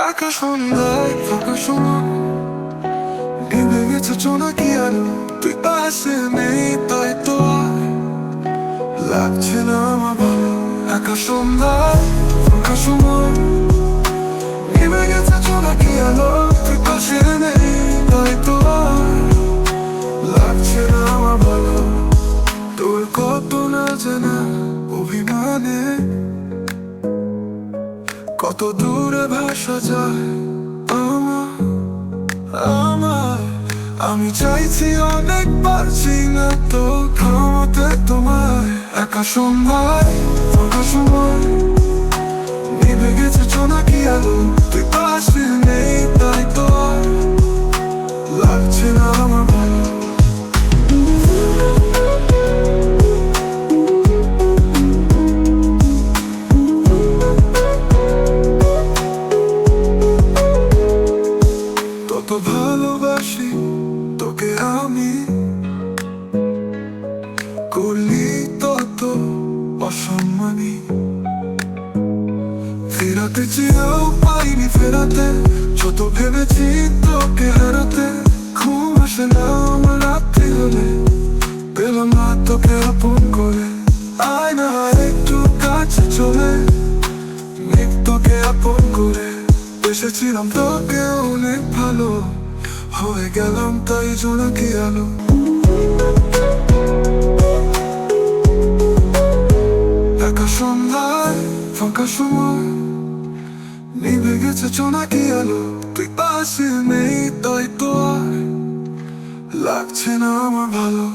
একা সন্ধ্যায় ফাঁকা সময় নিভে গেছে জোনাকি আলো তুই পাশে নেই তাই তো লাগছে না আমার ভালো সময় কত দূরে ভাসা যায় আমার আমি চাইছি অনেক পারছি না তো থামাতে তোমায়। একা সময় একা সময়। করলি তত অসম্মানী। ফেরাতে চেয়েও পাইনি ফেরাতে, যত ভেবেছি তোকে হারাতে, ঘুম আসে না আমার রাত্রি হলে। পেলাম না তোকে আপন করে আয় না একটু কাছে চলে। নিক তোকে আপন করে, এসেছিলাম তোকে অনেক ভালো। হয়ে গেলাম তাই জোনাকি আলো। একা সন্ধ্যায়, ফাঁকা গেছে জোনাকি আলো? তুই পাশে নেই, তাই তো লাগছে না আমার ভালো।